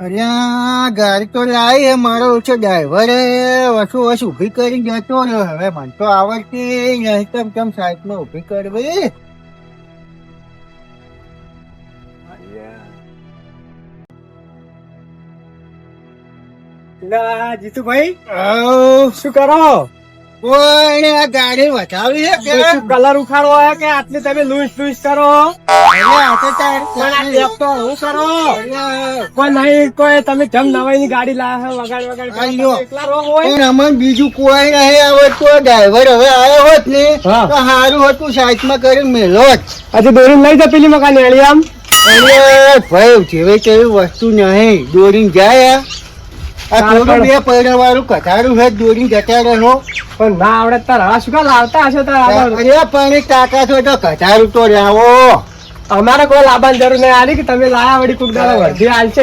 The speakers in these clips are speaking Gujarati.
અરે ગાડી તો લાવી હે મારો ઓછો ડ્રાઈવર વસુ વસ ઊભી કરી જતો રહ્યો હવે મને તો આવડતી નહીં. તમ તમ સાઈડમાં ઊભી કરવી? જીતુભાઈ શું કરો? કોઈને આ ગાડી વધાવી છે કે કલર ઉખાડો હે કે આટલી તમે લૂસ લૂસ કરો? તો તાર- પણ આ ટેપ તો હું કરો? કોઈ નહીં કોઈ તમે જમ નવાઈ ની ગાડી વગાડ વગાડ બીજુું કોઈ નહીં આવડતું ડ્રાઈવર હવે આવ્યો હોત ને. તો સારું હતું સાઈડમાં કરી મેલો જ. હજી દોરી લઈ જા પેલી મકાન એળી આમ. અરે ભાઈ જેવી તેવી વસ્તુ નહીં. દોરી જાય. બે પૈડા વાળું કથારું છે દોરીને જતા પણ ના આવડે તાર હવા શું કામ લાવતા હશો તાર અરે પણ એક તાકાત તો કથારું તો લાવો. અમારે કોઈ લાભાની જરૂર નહીં આલી કે તમે લાયા વળી કુક દાડા વર્ધી આલશે.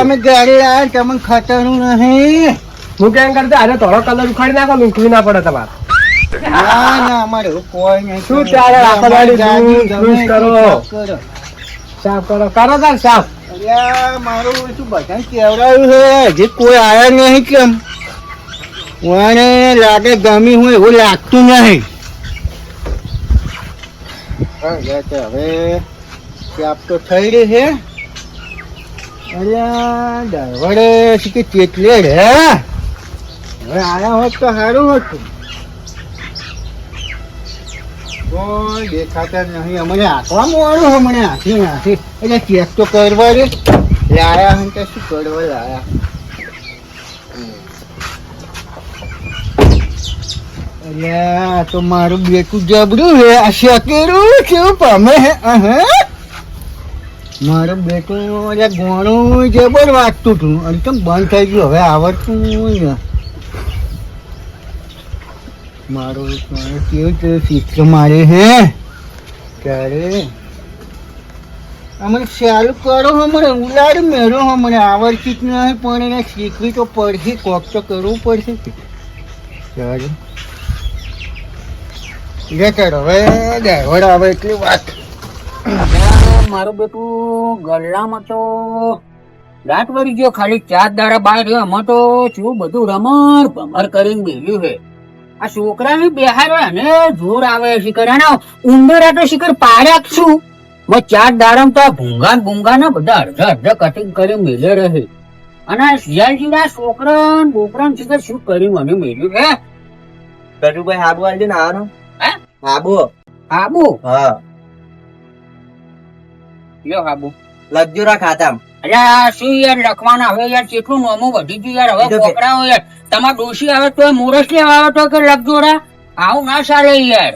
અમે ગાડી લાવ્યા તમને ખતરનું નહીં. હું કેમ કરતો આજે થોડો કલર ઉખાડી નાખો લૂંટવી ના પડે તમારે. ના ના અમારે કોઈ નહીં. શું ત્યારે કરો. સાફ કરો. કરો તાર સાફ. અલ્યા, મારું શું બધાને કેવડાવ્યું છે? હજી કોઈ આયા નહીં કેમ? મને લાગે ગમી હું એવું લાગતું નહીં. હવે ચાપ તો થઈ રહી છે. અલ્યા ડ્રાઈવરે શું કે ચેટલે રે હવે આયા હોત તો સારું હતું. દેખાતા નહીં. અમને આંખવામાં વાળું આંખી નાખી એટલે ચેક તો કરવા તો શું કરવા લાયા? અલ્યા તો મારું બેટું જબરું હે આ શકેરું કેવું પામે હે? અહે? મારું બેટું ઘણું ગોણું જબર વાગતું હતું. અને કેમ બંધ થઈ ગયું? હવે આવડતું મારું કેવું ચિત્ર મારે હે? ક્યારે? અમને ચાલુ કરો હમણે, ઉલાડ મેળો હમણે. આવડતી નહીં, પણ એને શીખવી તો પડશે, કોક તો કરવું પડશે. કે. ક્યારે હવે ડ્રાઈવર આવે એટલી વાત. મારું બેટું ગલ્લામાં તો દાંત વળી ગયો, ખાલી ચાર દાડા બહાર રહ્યો. એમાં તો શું બધું રમર ભમર કરીને બેલ્યું છે. આ છોકરાને બેહારો અને જોર આવે શિખર. ઉંદરા તો શિખર પાડ્યા છું બસ ચાર દાડમ તો ભૂંગા ભૂંગા ના બધા અડધા અડધા કટિંગ કરી મેલે રહે. અને શિયાળજી ના છોકરા બોકરા શિખર શું કરી મને મેલ્યું હે ગટુભાઈ હાબુ આલજો ને આવવાનો હે? હાબુ. હાબુ? હા. યો હાબુ. લજ્જુરા ખાતામ અરે આ શું યાર લખવાના હવે યાર કેટલું નોમું વધી ગયું યાર હવે એ તો કે- કોકડાઓ યાર. તમાર ડોશી આવે તો મોરસ લેવા આવે તો કે લખજોડા આવું ના ચાલે યાર.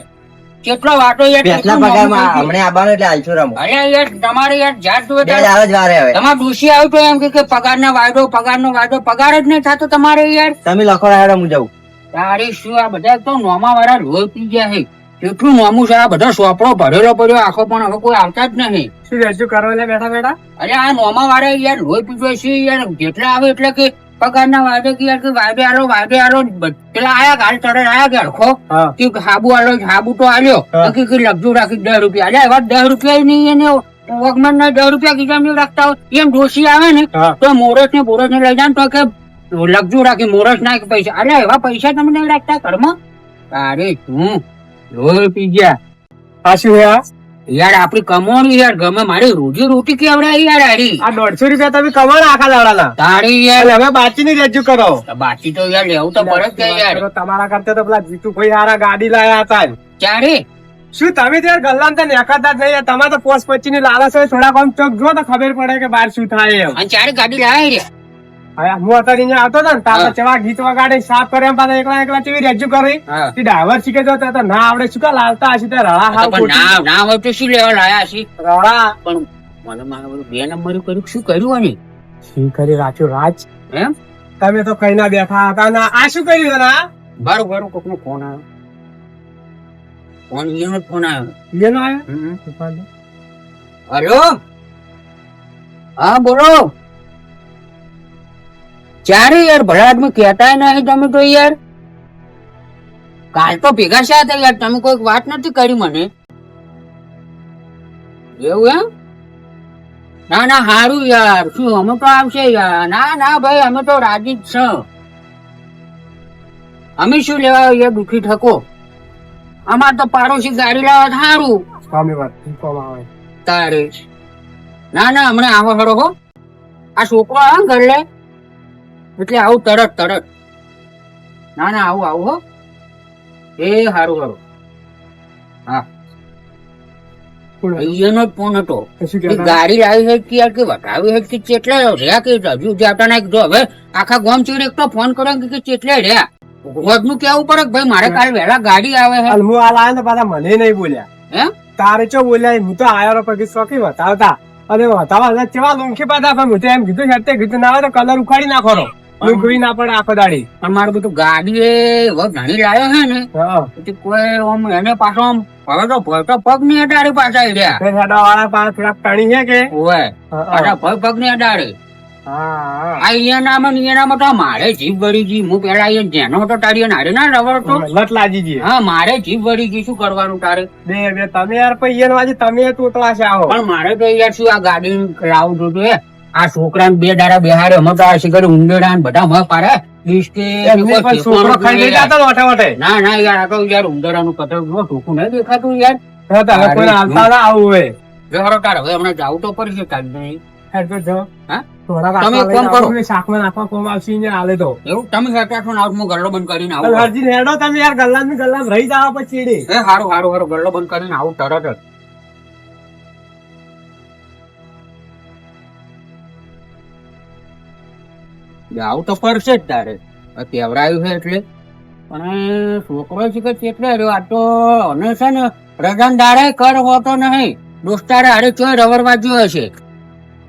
કેટલો વાટો યાર કેટલા પગારમાં. હમણે આવવાનો એટલે આલશો રમો. અરે યાર તમારે યાર જાત જોવે ત્યારે દાડા જ વારે હવે. તમારા ડોશી આવે તો એમ કે કે પગારના વાયદો પગારનો વાયદો પગાર જ નહીં થતો તમારે યાર. તમે લખો રાડો હું જાઉં તારે શું આ બધા તો નોમા વાળા લોહી પી ગયા છે કેટલું નામું છે આ બધા સોપડો ભરેલો પડ્યો આખો પણ હવે કોઈ આવતા જ નહીં. શું રજૂ કરો એટલે બેઠા બેઠા? અરે આ નોમા વાળા યાર લોહી પીજો છે યાર જેટલા આવે એટલે કે પગારના વાદે કે યાર કે વાદે આલો વાદે આલો પેલા આયા ગાડી ચડે આયા હરખો કે હાબુ આલો હાબુ તો આલ્યો. કે કે લગજુ રાખી દસ રૂપિયા. અલ્યા એવા દસ રૂપિયા નહીં એને વગમાન ના દસ રૂપિયા કીધા નહીં રાખતા હોય. એમ ડોસી આવે ને તો મોરસ ને બોરસ ને લઈ જાય તો કે લગજુ રાખી મોરસ ના પૈસા. અરે એવા પૈસા તમને રાખતા ઘરમાં? તારે શું લોહી પી ગયા. આ શું હે આ? યાર આપડી કમાણું યાર ગમે મારી રોજી રોટી કેવડાય યાર આડી આ દોઢસો રૂપિયા તમે કમાણ આખા દાડાના. તારી યાર. હવે બાકી ની રજૂ કરો. બાકી તો યાર લેવું તો પડે જ કે યાર. તમારા કરતા તો પેલા જીતુભાઈ હારા ગાડી લાયા હતા ક્યારે? શું તમે ત્યારે ગલ્લામ તો નેખાતા જ નહીં તમારે તો પોસ્ટ પચી ની લાલસ હોય થોડા કોમ ચોક જો તો ખબર પડે કે બાર શું થાય એમ. અને ચારે ગાડી લાયા હવે હું અત્યારે આવતો હતો ને તાર ચવા ગીત વગાડે સાફ કરે પાછા એકલા એકલા ચેવી રજૂ કરી. તે ડાયવર શીખે જો તો ના આવડે શું કા લાવતા હશે? તે રળા હાવ ના ના હોય તો શું લેવા લાયા છે રળા પણ મને મારા બધું બે નંબર કર્યું શું કર્યું અને શું કરી રાખ્યું રાજ? એમ? તમે તો કઈ ના બેઠા હતા ના આ શું કર્યું ના બારું બારું કોક નો ફોન આવ્યો. ફોન લેનો ફોન આવ્યો. લેનો આવ્યો. હલો? હા બોલો. ચારે યાર ભલા આદમી કહેતા નહીં તમે તો યાર. કાલ તો ભેગા શા હતા યાર? તમે કોઈક વાત નથી કરી મને. એવું એમ? ના ના સારું યાર. શું અમે તો આવશે યાર. ના ના ભાઈ અમે તો રાજી જ છ. અમે શું લેવા આવીએ દુખી ઠકો? અમાર તો પાડોશી ગાડી લાવવા સારું સ્વામી વાત તારે ના ના હમણાં આવો હરો હો. આ છોકરો આ ઘર લે એટલે આવું તરત તરત. ના ના આવું આવું હો. એ હારું હારું. હા. જ ફોન હતો. ગાડી લાવી છે કે વટાવી છે કે ચેટલા રહ્યા કે હજુ? જાતા ના જો. હવે આખા ગામ એક તો ફોન કરો કે ચેટલા રહ્યા? રોજનું કેવું પડે કે ભાઈ મારે કાલે વહેલા ગાડી આવે છે હું હાલ આવ્યો ને પાછા મને નહીં બોલ્યા. હે? તારે ચો બોલ્યા? હું તો આયો પછી શોખી બતાવતા અને બતાવવા કેવા લોંખી પાતા પણ હું એમ કીધું છે કીધું ના આવે તો કલર ઉખાડી નાખો રો ના પડે આખો દાડી પણ મારું બધું ગાડી એ ઘણી લાયો છે ને કોઈ આમ એને પાછો આમ હવે તો ભરતો પગની અડાડી પાછા રહ્યા. સાડા વાળા પાસે થોડાક ટણી છે કે? ઓવે. પાછા ભય પગની અડાડી. હા આ અહીંયા નામાં ને અહીંયા નામાં તો મારે જીભ વળી ગઈ. હું પેલા અહીંયા જેનો તો તારી નારે ના રવર તો. લટ લાગી જઈએ હા મારે જીભ વળી ગઈ. શું કરવાનું તારે? બે બે તમે યાર પછી તમે તોતલા છે આવો. પણ મારે તો યાર શું આ ગાડી લાવું જોતું હે? આ છોકરા બે ડારા બેહારે અમે તો આ શિખર ઉંદેડા ને બધા મહ પારે ના ના યાર આ તો યાર ઉંદરા નું કતર ટૂંકું નહીં દેખાતું યાર. આવું હોય. જ તાર હવે હમણાં જાવું તો પડશે કાલ નહીં. હેડ તો જો. હા? થોડાક તમે આવું તો પડશે જ તારે. કેવડાયું છે એટલે. પણ છોકરો છે કે કેટલે રહ્યો? આ તો અને છે ને, રજાન દાડે કર હોતો નહીં. દોસ્તારે હારે ચોય રવર બાજુ હશે?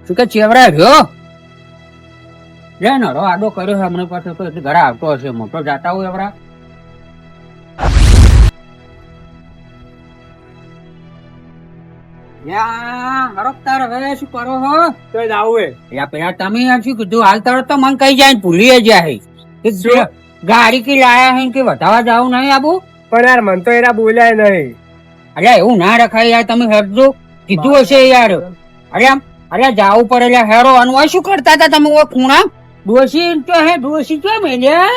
શું કે ચેવરા રહ્યો? રો આડો કર્યો હમણાં પાસે તો, એટલે ઘરે આવતો હશે, મોટો જાતા હોય એવરા ગાડી કે લાયા હે કે વધાવા જાવ નહીં આબુ? પણ યાર મન તો એરા બોલ્યા નહીં. અરે એવું ના રખાય યાર તમે હેરજો. કીધું હશે યાર. અરે આમ અરે જાવું પડે એટલે હેરો અને શું કરતા હતા તમે ખૂણા? ડોસી તો હે ડોસી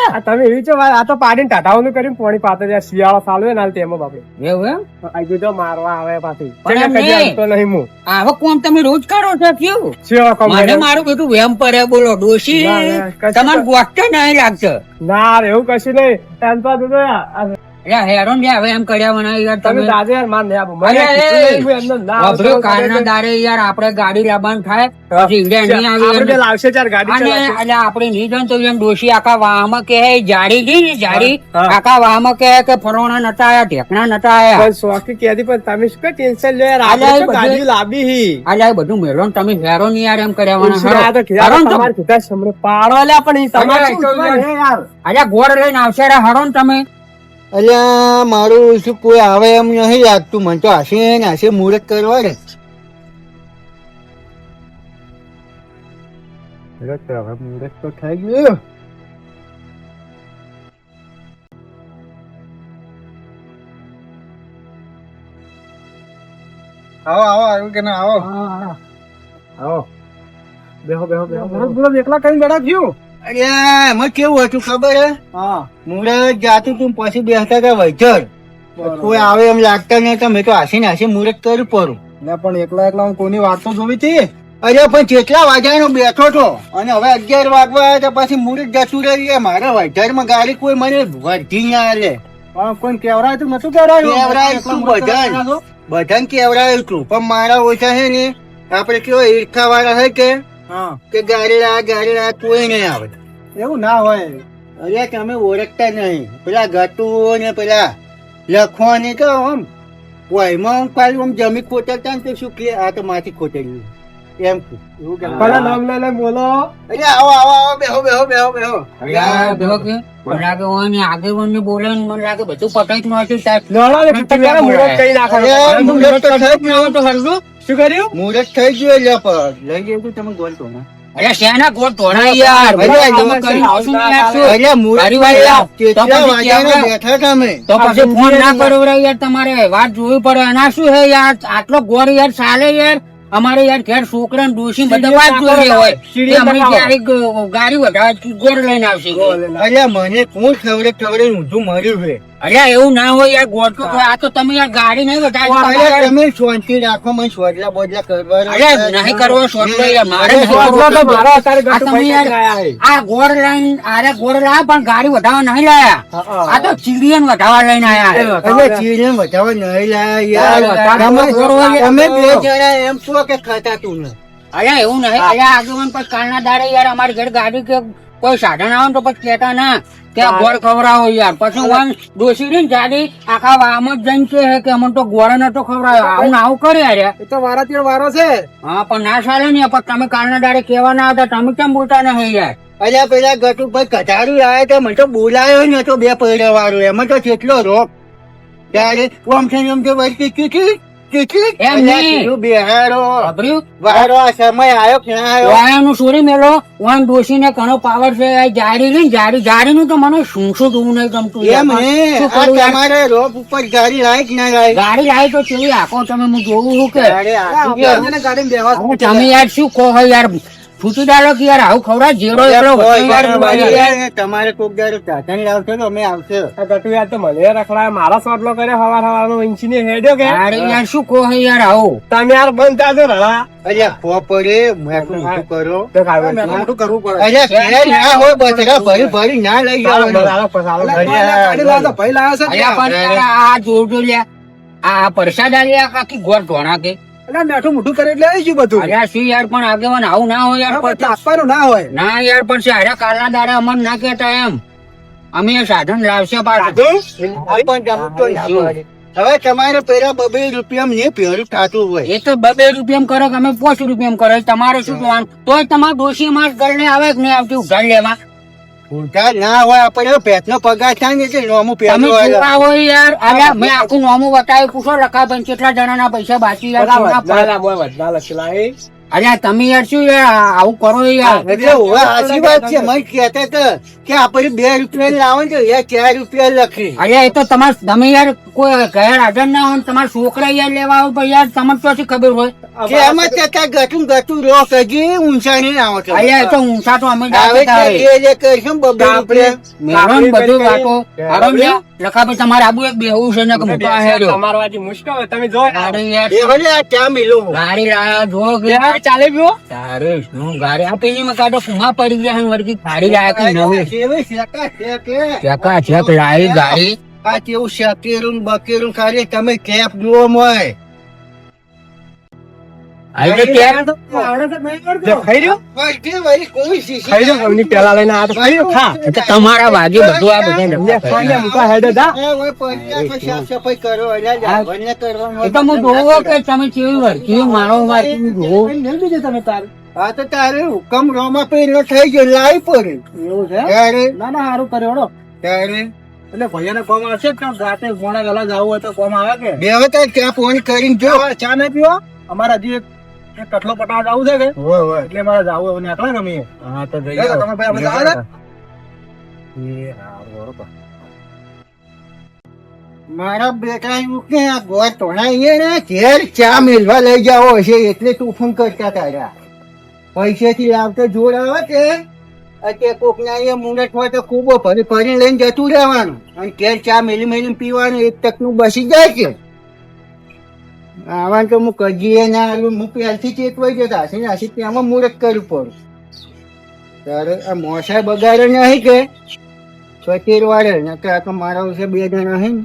આ તમે એવી છો આ તો પાડીને ટાટાઓનું કરીને પોણી પાતે છે. શિયાળો ચાલુ હોય ને હાલ તેમાં બાપડે એવું એમ? મારવા આવે પાછી. કદી નહીં. આવતો નહીં હું. આવો કોમ તમે રોજ કરો છો કેવું કામ મને મારું બધું વેમ પડે બોલો ડોસી તમારે નહીં લાગશે ના એવું કશું નહીં. તો હેરો ને હવે એમ કર્યા મને યાર તમે તમે. દાદા યાર માર નહીં આપો. મને અરે, કીધું નહીં, હું એમને ના આવતો વાપર્યો કહું કારના કે- દારે યાર આપણે ગાડી લાવવાનું થાય ઈડે નહીં આવી આપણે લાવશે ચાર ગાડી અને એટલે આપણે નહીં જાણ તો એમ ડોશી આખા વાહમાં કહે જાડી ગઈ ને જાડી. આખા વાહમાં કહે કે ફરોણા નતા આયા ઢેકણા નતા આયા. પણ શોખી કહેતી પણ તમે શું ટેન્શન લે યાર અલ્યા, આપણે બધું- ગાડી લાવી હી. અલ્યા બધું મેળો તમે હેરો નહીં યાર એમ કર્યા વાળા. હેરો. તમારે કીધા પાડો પણ અલ્યા, યાર ગોળ લઈને આવશે રે હરો ને તમે. અલ્યા મારું શું કોઈ આવે એમ નહીં લાગતું. મને તો હશે ને હશે મુહૂર્ત કરવા રે મુહૂર્ત તો થઈ ગયું. આવો આવો આવ્યું કે ના આવો. આવો. બેહો બેહો બેહો એકલા કઈ બેઠા થયું? અરે એમાં કેવું હતું ખબર હે? હા. મુહૂર્ત જાતું તું પછી બેસતા હતા વૈચર કોઈ આવે એમ લાગતા નહીં તો મેં તો હસીને હાસી મુરત કર્યું પડું ના પણ એકલા એકલા હું કોની વાત તો જોવી હતી? અરે પણ કેટલા વાગ્યાનો બેઠો છો અને હવે અગિયાર વાગવા તો પછી મુરત જતું રહી મારા વૈચરમાં ગાડી કોઈ મને વર્ધી ના આલે પણ કોઈ કેવરાય તો નતું કેવરાયું કેવરાયું તું બધાને. બધાને કેવડાયું તું. પણ મારા ઓછા છે ને આપડે કેવો ઈર્ખા વાળા છે કે? કે ગારેડા ગારેડા કોઈ નહીં આવે એવું ના હોય. અરે તમે ઓળખતા નહીં. પેલા ગટુ ને પેલા લખવાની કહો આમ. વયમાં આમ ખાલી આમ જમી ખોટરતા ને તો શું કે આ તો માથી ખોટર્યું એમ. એવું કે. પણ નામ લે લે બોલો. અરે આવો આવો આવો બેહો બેહો બેહો બેહો. અલ્યા બેહો કે. મને લાગે ઓય ને આગેવાનને બોલે મને લાગે બધું પટાઈ નું સાહેબ લડો ને તમે યાર કઈ નાખો. અરે તો થઈ ગયું. તો હરજો શું કર્યું? મુહૂર્ત થઈ ગયું એટલે પણ. લઈ ગયું તું તમે ગોલ તો અરે શેના ગોળ તોડાય યાર? અરે, બધા આમાં આમાં કરીને શું આવશું ને યાર શું? અરે મુહૂર્ત તારી વાત યાર. તો કેટલા પછી બેઠા તમે તો પછી ફોન ના કરો યાર તમારે. વાત જોવી પડે. એના શું હે યાર? આટલો ગોળ યાર ચાલે યાર. અમારે યાર ઘેર છોકરા ને ડોસી બધા વાત જોઈએ હોય સીડીઓ તે અમે નાખો. ક્યારે ગ- ગાડી વધારે ગોળ લઈને આવશે એટલે મને કોણ ખવડે ખવડે ઊંધું મર્યું છે અલ્યા એવું ના હોય યાર ગોળ આ તો તમે યાર ગાડી નહીં વધારે તમે શાંતિ રાખો મને સોડલા બોડલા કરવા અલ્યા નહીં કરવો સોટલો યાર મારે સોટલો તો મારા અત્યારે ગટુ તમે યાર. આ ગોળ લઈને આરે ગોળ લાયા પણ ગાડી વધારવા નહીં લાયા. આ તો ચીડિયન વધારવા લઈને આયા. અલ્યા ચીડિયન વધારે નહીં લાયા યાર. તમે વધારે તમે બે. જણા એમ છો કે ખાતા તું ને? અલ્યા એવું નહીં અલ્યા આગેવાન પછી કાલના દાડે યાર અમારી ઘર ગાડી કે કોઈ સાધન આવે તો પછી કેતા ના ત્યાં ગોળ ખવડાવો યાર. પછી વાન ડોસી ને જાડી આખા વામ જ જઈને કહે કે અમને તો ગોળ નતો ખવડાવ્યો આવું આવું કરે અરે એ તો વારા તીર વારો છે. હા પણ ના સારે ને પણ તમે કાલના દાડે કેવા ના હતા તમે કેમ બોલતા નહીં યાર? અલ્યા પેલા ગટુભાઈ કટારું આવે તો મને તો બોલાયો ને તો બે પૈડા વાળો. એમાં તો કેટલો રોગ. ત્યારે કોમ છે એમ છે કેટલી કેટલી એમ નહીં. કીધું વારો આ સમય આવ્યો કે આવ્યો વાયાનું સોરી મેલો. વાન ડોસી ઘણો પાવર છે. આ નું તો મને શું શું જોવું નહીં ગમતું. એમ? તમારે રોપ ઉપર ગાડી ના તો કેવી આખો તમે હું જોવું છું કે? તમે યાર શું કહો યાર? છૂટી ડાળો કે યાર આવું ખવડા યાર. યાર, તમારે કોક દાડો ચાટણ આવશે તો અમે આવશે. આ ગટુ યાર તો મને રખડા મારા સોટલો કરે હવાર હવારનો વીંછીને હેડ્યો કે? અરે યાર શું કો હે યાર આવો. તમે યાર બંધ થાજો રડા. અરે ખો પડે મેં મોટું કરો. તો કાવે નહીં. કરવું પડે. અરે ઘેર ના હોય બતરા ભરી ભરી ના લઈ ચાલો, જવાનું. ચાલો, ચાલો. અલ્યા, અલ્યા પણ યાર આ જોડ લ્યા. આ પરસાદ આલ્યા આખી ગોળ ઢોણા કે? અલ્યા શું યાર પણ આગેવાન આવું ના હોય યાર પછી- ના યાર પણ સારા કાલના દાડા અમને ના કહેતા એમ? અમે સાધન લાવશે પાછું. હવે તમારે પેલા બબે રૂપિયા ને પેરું થતું હોય. એ તો બબે રૂપિયા કરો કે અમે પાંચ રૂપિયા કરો તમારે શું જોવાનું તોય તમારે દોષી માસ ગળને આવે કે નહીં આવતી? ઉઘાડ લેવા? ઉધાર ના હોય આપણે પેટનો પગાર થાય ને એટલે નોમું તમે હોય. યાર. અલ્યા મેં આખું નોમું બતાવ્યું. પૂછો લખાભાઈ કેટલા જણાના પૈસા બાકી. અલ્યા તમે યાર શું યાર? આવું કરો યાર. એટલે વાત છે મને કહેતા હતા. કે આપણે બે રૂપિયા લાવો ને તો ચાર રૂપિયા લખી અલ્યા એ તો તમારે તમે યાર કોઈ ઘર હાજર ના હોય ને તમારા છોકરા યાર લેવા આવો પણ યાર તમને તો ખબર હોય? કે એમાં જતા ગટું ગટું રોક હજી ઊંચા નહીં આવો છો અલ્યા એ તો ઊંચા તો અમે આવે જાતે છે થાય. એ જે કરશું બબે રૂપિયા. મેળો બધું આપણે વાતો હારો લ્યા લખાભાઈ તમારે આબુ એક બેહવું છે ને કે મોટો હેર્યો તમારો આજે મુશ્કેલ તમે જો અરે યાર એ ભલે આ ચા મિલો. ગાડી લાયા જો કે. ચાલે ગયો તારે શું ગાડી? આ પેલી માં કાઢો ફૂમા પડી ગયા વળગી ગાડી કે નવી. કેવી શેકા છે કે ચકા ચક લાવી ગાડી. આ કેવું શકેરું બકેરું ખાલી તમે કેપ જુઓ મોય. તમારા વાગે બધું આ બધા લે, નફા ખાઈ લે, કરે. મૂકા હેડે દા. એ હોય પંચાયતમાં સાફ સફાઈ કરો એટલે જાગરને કરવાનું એ તો હું જોવો કે તમે કેવી વળકી મારો મારી જોવો. તમે તાર. આ તો તારે હુકમ રોમા પેલો થઈ ગયો લાવી પડે એવું છે? ત્યારે? ના ના સારું કર્યો. ત્યારે? એટલે ભૈયાને કોમ આવશે જ રાતે મોડા વહેલા જવું હોય તો કોમ આવે કે? બે વખત ફોન કરીને જો. ચા ચા નહીં પીવો? અમારે હજી એક એક પટાવા જવું છે કે? હોય હોય. એટલે મારે જવું હોય નીકળે ને અમે હા તો જઈ તમે ભાઈ આપણે જવા દે? મારા બેટા એવું કે આ ગોળ તોડાઈએ ને ઘેર ચા મેળવા લઈ જાવો હશે એટલે તું ફોન કરતા તારા. પૈસેથી લાવતો જોડ આવે છે અત્યારે કોકના એ મુંડટ હોય તો ખૂબ ફરી ફરી લઈને જતું રહેવાનું. અને ઘેર ચા મેલી મેલી પીવાનું, એક તકનું બસી જાય છે આવા તો હું કજીએ ના આવ્યું હું પહેલથી ચેતવાઈ જતા હશે ને હશે ત્યાંમાં મુહૂર્ત કરવું પડું. ત્યારે આ મોસા બગાડે નહીં કે? છોતેર વાળે ને તો આ તો મારા વિશે બે જણા હે ને.